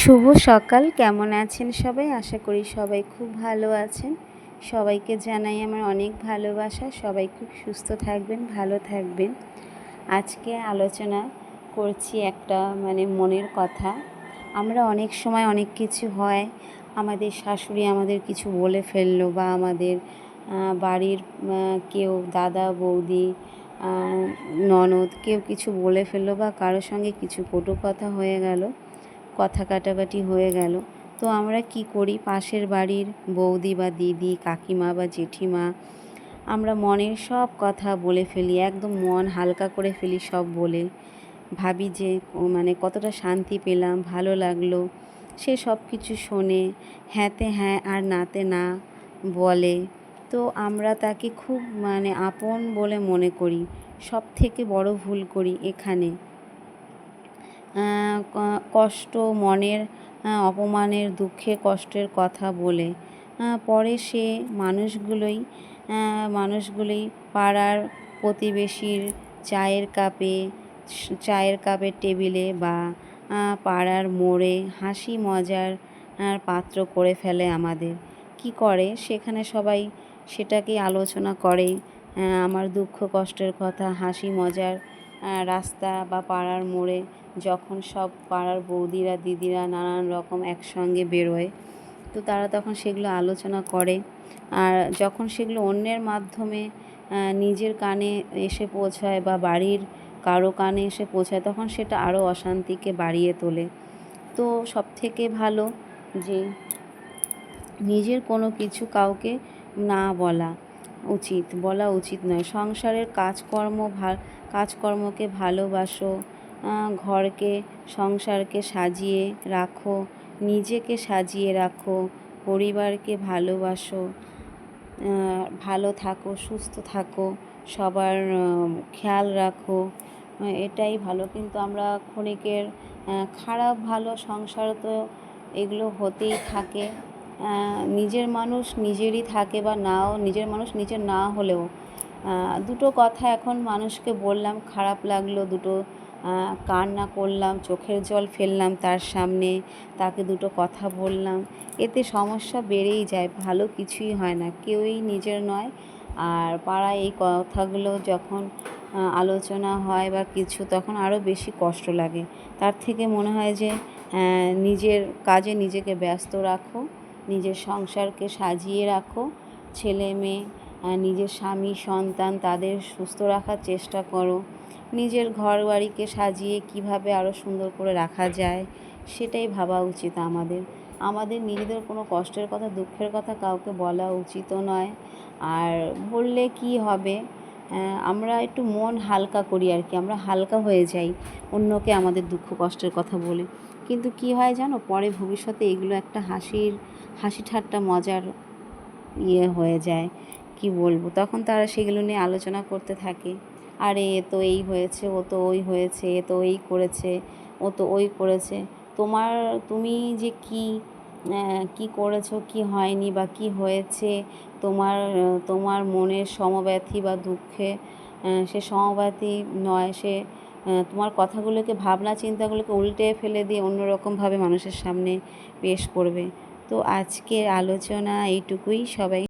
শুভ সকাল। কেমন আছেন সবাই? আশা করি সবাই খুব ভালো আছেন। সবাইকে জানাই আমার অনেক ভালোবাসা। সবাই খুব সুস্থ থাকবেন, ভালো থাকবেন। আজকে আলোচনা করছি একটা মানে মনের কথা। আমরা অনেক সময় অনেক কিছু হয়, আমাদের শাশুড়ি আমাদের কিছু বলে ফেলল বা আমাদের বাড়ির কেউ দাদা, বৌদি ননদ কেউ কিছু বলে ফেলল বা কারোর সঙ্গে কিছু কটু কথা হয়ে গেল। কথা কাটাকাটি হয়ে গেল। তো আমরা কি করি? পাশের বাড়ির বৌদি বা দিদি, কাকিমা বা জেঠিমা, আমরা মনের সব কথা বলে ফেলি, একদম মন হালকা করে ফেলি সব বলে। ভাবি যে মানে কতটা শান্তি পেলাম, ভালো লাগল। সে সব কিছু শোনে, হ্যাঁতে হ্যাঁ আর নাতে না বলে। তো আমরা তাকে খুব মানে আপন বলে মনে করি। সব থেকে বড় ভুল করি এখানে। কষ্ট, মনের অপমানের, দুঃখে, কষ্টের কথা বলে। পরে সে মানুষগুলোই মানুষগুলোই পাড়ার প্রতিবেশীর চায়ের কাপে, চায়ের কাপের টেবিলে বা পাড়ার মোড়ে হাসি মজার পাত্র করে ফেলে আমাদের। কি করে? সেখানে সবাই সেটাকেই আলোচনা করে আমার দুঃখ, কষ্টের কথা, হাসি মজার রাস্তা বা পাড়ার মোড়ে যখন সব পাড়ার বৌদিরা, দিদিরা নানান রকম একসঙ্গে বেরোয়, তো তারা তখন সেগুলো আলোচনা করে। আর যখন সেগুলো অন্যের মাধ্যমে নিজের কানে এসে পৌঁছায় বা বাড়ির কারও কানে এসে পৌঁছায়, তখন সেটা আরও অশান্তিকে বাড়িয়ে তোলে। তো সব থেকে ভালো যে, নিজের কোনো কিছু কাউকে না বলা উচিত, বলা উচিত নয়। সংসারের কাজকর্ম কাজকর্মকে ভালোবাসো ঘরকে, সংসারকে সাজিয়ে রাখো, নিজেকে সাজিয়ে রাখো, পরিবারকে ভালোবাসো ভালো থাকো, সুস্থ থাকো, সবার খেয়াল রাখো এটাই ভালো। কিন্তু আমরা ক্ষণিকের খারাপ, ভালো সংসার তো এগুলো হতেই থাকে। নিজের মানুষ নিজেরই থাকে বা নাও, নিজের মানুষ নিজের না হলেও দুটো কথা এখন মানুষকে বললাম, খারাপ লাগল, দুটো কান্না করলাম, চোখের জল ফেললাম তার সামনে, তাকে দুটো কথা বললাম, এতে সমস্যা বেড়েই যায়, ভালো কিছুই হয় না, কেউই নিজের নয়, আর পাড়ায় এই কথাগুলো যখন আলোচনা হয় বা কিছু, তখন আরও বেশি কষ্ট লাগে, তার থেকে মনে হয় যে নিজের কাজে নিজেকে ব্যস্ত রাখো নিজের সংসারকে সাজিয়ে রাখো। ছেলে মেয়ে নিজের স্বামী, সন্তান তাদের সুস্থ রাখার চেষ্টা করো। নিজের ঘর বাড়িকে সাজিয়ে কীভাবে আরও সুন্দর করে রাখা যায়, সেটাই ভাবা উচিত আমাদের। আমাদের নিজেদের কোনো কষ্টের কথা, দুঃখের কথা কাউকে বলা উচিতও নয়। আর বললে কি হবে? আমরা একটু মন হালকা করি আর কি, আমরা হালকা হয়ে যাই, অন্যকে আমাদের দুঃখ কষ্টের কথা বলে। কিন্তু কি হয় জানো, পরে ভবিষ্যতে এগুলো একটা হাসির, হাসি ঠাট্টা মজার ইয়ে হয়ে যায়, কি বলব? তখন তারা সেগুলো নিয়ে আলোচনা করতে থাকে। আরে, এ তো এই হয়েছে, ও তো ওই হয়েছে, এ তো এই করেছে, ও তো ওই করেছে। তোমার, তুমি যে কি কি করেছ, কি হয়নি বা কি হয়েছে, তোমার তোমার মনের সমব্যথী বা দুঃখে সে সমব্যথী নয়, সে তোমার কথাগুলোকে, ভাবনা চিন্তাগুলোকে উল্টে ফেলে দিয়ে অন্যরকমভাবে মানুষের সামনে পেশ করবে। তো আজকের আলোচনা এইটুকুই, সবাই